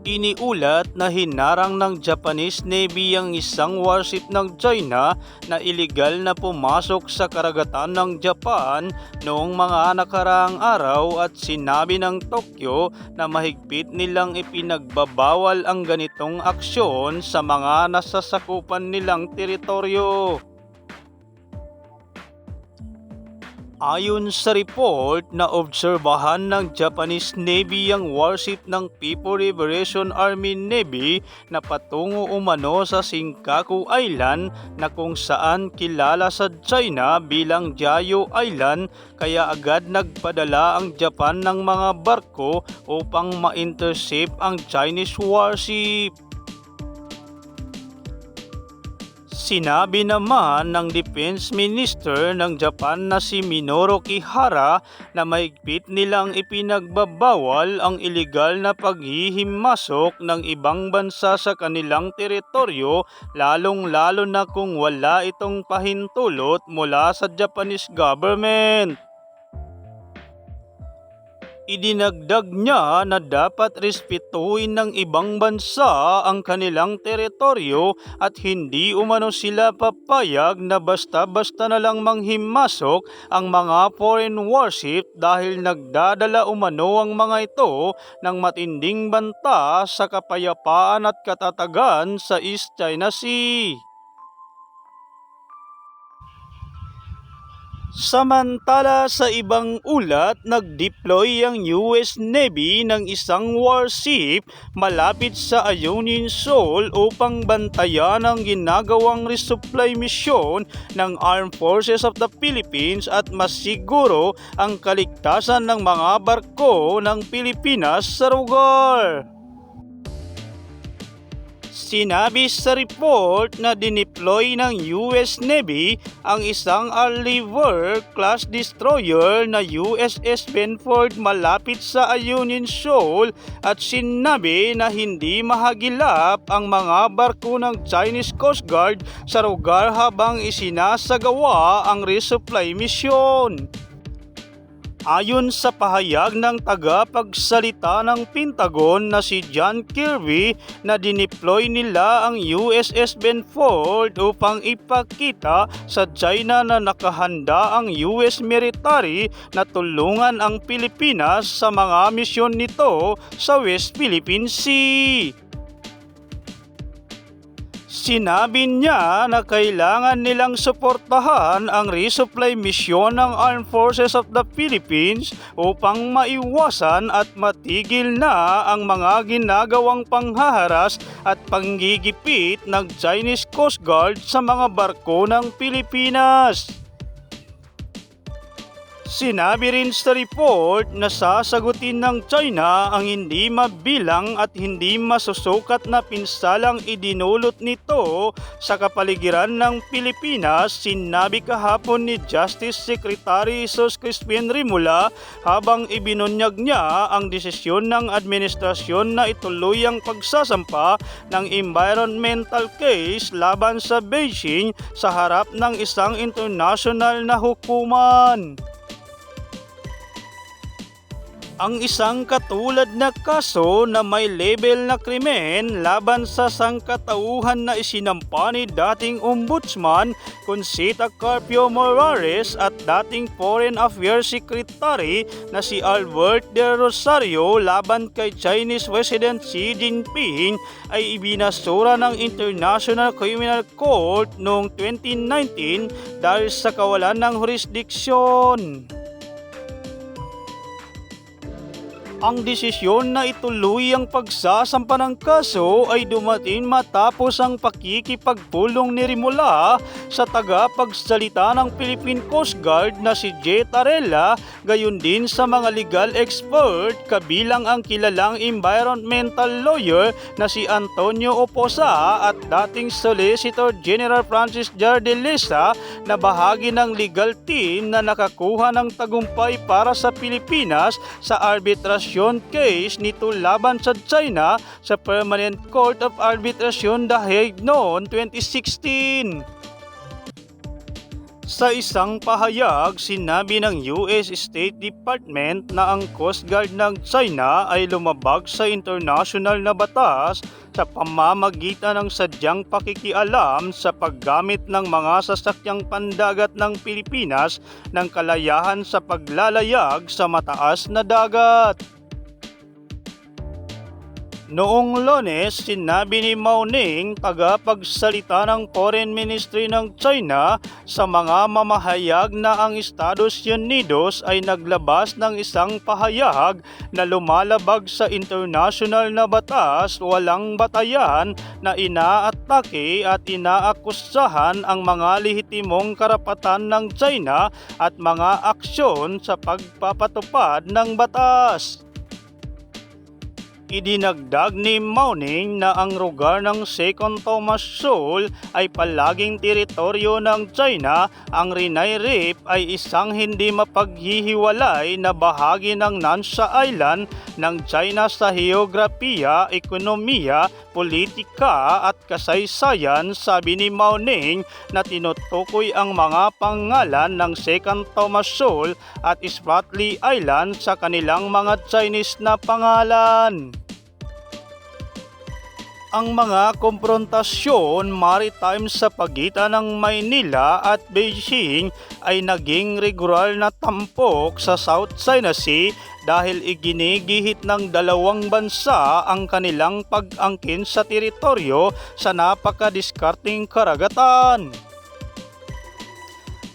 Iniulat na hinarang ng Japanese Navy ang isang warship ng China na iligal na pumasok sa karagatan ng Japan noong mga nakaraang araw at sinabi ng Tokyo na mahigpit nilang ipinagbabawal ang ganitong aksyon sa mga nasasakupan nilang teritoryo. Ayon sa report na obserbahan ng Japanese Navy ang warship ng People Liberation Army Navy na patungo umano sa Senkaku Island na kung saan kilala sa China bilang Diaoyu Island kaya agad nagpadala ang Japan ng mga barko upang ma-intercept ang Chinese warship. Sinabi naman ng Defense Minister ng Japan na si Minoru Kihara na mahigpit nilang ipinagbabawal ang ilegal na paghihimasok ng ibang bansa sa kanilang teritoryo lalong-lalo na kung wala itong pahintulot mula sa Japanese government. Idinagdag niya na dapat respetuhin ng ibang bansa ang kanilang teritoryo at hindi umano sila papayag na basta-basta na lang manghimasok ang mga foreign warship dahil nagdadala umano ang mga ito ng matinding banta sa kapayapaan at katatagan sa East China Sea. Samantala sa ibang ulat, nag-deploy ang US Navy ng isang warship malapit sa Ionian Shoal upang bantayan ang ginagawang resupply mission ng Armed Forces of the Philippines at masiguro ang kaligtasan ng mga barko ng Pilipinas sa lugar. Sinabi sa report na dineploy ng US Navy ang isang Oliver class destroyer na USS Benford malapit sa Ionian Shoal at sinabi na hindi mahagilap ang mga barko ng Chinese Coast Guard sa lugar habang isinasagawa ang resupply mission. Ayon sa pahayag ng tagapagsalita ng Pentagon na si John Kirby na dineploy nila ang USS Benford upang ipakita sa China na nakahanda ang US military na tulungan ang Pilipinas sa mga misyon nito sa West Philippine Sea. Sinabi niya na kailangan nilang suportahan ang resupply mission ng Armed Forces of the Philippines upang maiwasan at matigil na ang mga ginagawang panghaharas at panggigipit ng Chinese Coast Guard sa mga barko ng Pilipinas. Sinabi rin sa report na sasagutin ng China ang hindi mabilang at hindi masusukat na pinsalang idinulot nito sa kapaligiran ng Pilipinas, sinabi kahapon ni Justice Secretary Jesus Crispin Rimula habang ibinunyag niya ang desisyon ng administrasyon na ituloy ang pagsasampa ng environmental case laban sa Beijing sa harap ng isang international na hukuman. Ang isang katulad na kaso na may label na krimen laban sa sangkatauhan na isinampa ni dating ombudsman Consita Carpio Morales at dating Foreign Affairs Secretary na si Albert De Rosario laban kay Chinese President Xi Jinping ay ibinasura ng International Criminal Court noong 2019 dahil sa kawalan ng jurisdiksyon. Ang desisyon na ituloy ang pagsasampa ng kaso ay dumating matapos ang pakikipagpulong ni Rimula sa tagapagsalita ng Philippine Coast Guard na si J. Tarella, gayon din sa mga legal expert kabilang ang kilalang environmental lawyer na si Antonio Oposa at dating Solicitor General Francis Jardelesa na bahagi ng legal team na nakakuha ng tagumpay para sa Pilipinas sa arbitrasyon arbitration case nito laban sa China sa Permanent Court of Arbitration The Hague noon 2016. Sa isang pahayag, sinabi ng US State Department na ang Coast Guard ng China ay lumabag sa international na batas sa pamamagitan ng sadyang pakikialam sa paggamit ng mga sasakyang pandagat ng Pilipinas ng kalayahan sa paglalayag sa mataas na dagat. Noong lones, sinabi ni Mao Ning, tagapagsalita ng Foreign Ministry ng China, sa mga mamahayag na ang Estados Unidos ay naglabas ng isang pahayag na lumalabag sa international na batas walang batayan na inaatake at inaakusahan ang mga lehitimong karapatan ng China at mga aksyon sa pagpapatupad ng batas. Idinagdag ni Mauning na ang lugar ng Second Thomas Shoal ay palaging teritoryo ng China, ang Rinay Reef ay isang hindi mapaghihiwalay na bahagi ng Nansha Island ng China sa heograpiya, ekonomiya, politika at kasaysayan, sabi ni Mauning na tinutukoy ang mga pangalan ng Second Thomas Shoal at Spratly Island sa kanilang mga Chinese na pangalan ang mga komprontasyon maritime sa pagitan ng Maynila at Beijing ay naging regular na tampok sa South China Sea dahil iginigihit ng dalawang bansa ang kanilang pag-angkin sa teritoryo sa napakadiskarting karagatan.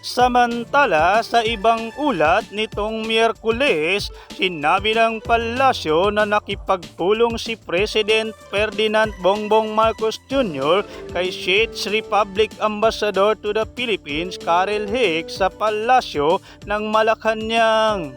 Samantala, sa ibang ulat nitong Miyerkules, sinabi ng palasyo na nakipagpulong si President Ferdinand Bongbong Marcos Jr. kay States Republic Ambassador to the Philippines Karel Hicks sa palasyo ng Malacanang.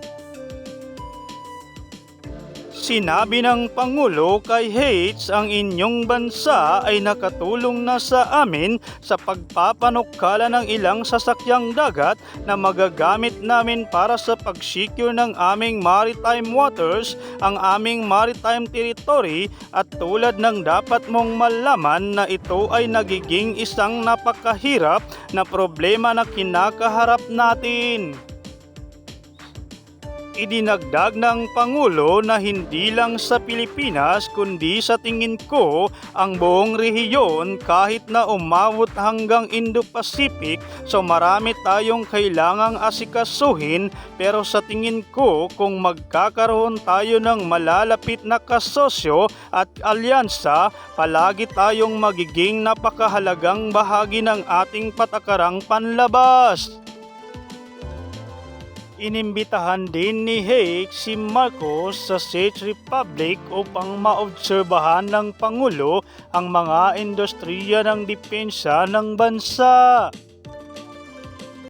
Sinabi ng Pangulo kay Hates ang inyong bansa ay nakatulong na sa amin sa pagpapanukala ng ilang sasakyang dagat na magagamit namin para sa pag-secure ng aming maritime waters, ang aming maritime territory at tulad ng dapat mong malaman na ito ay nagiging isang napakahirap na problema na kinakaharap natin. Idinagdag ng Pangulo na hindi lang sa Pilipinas kundi sa tingin ko ang buong rehiyon kahit na umawot hanggang Indo-Pacific so marami tayong kailangang asikasuhin pero sa tingin ko kung magkakaroon tayo ng malalapit na kasosyo at alyansa palagi tayong magiging napakahalagang bahagi ng ating patakarang panlabas. Inimbitahan din ni Haig si Marcos sa Czech Republic upang maobserbahan ng Pangulo ang mga industriya ng depensa ng bansa.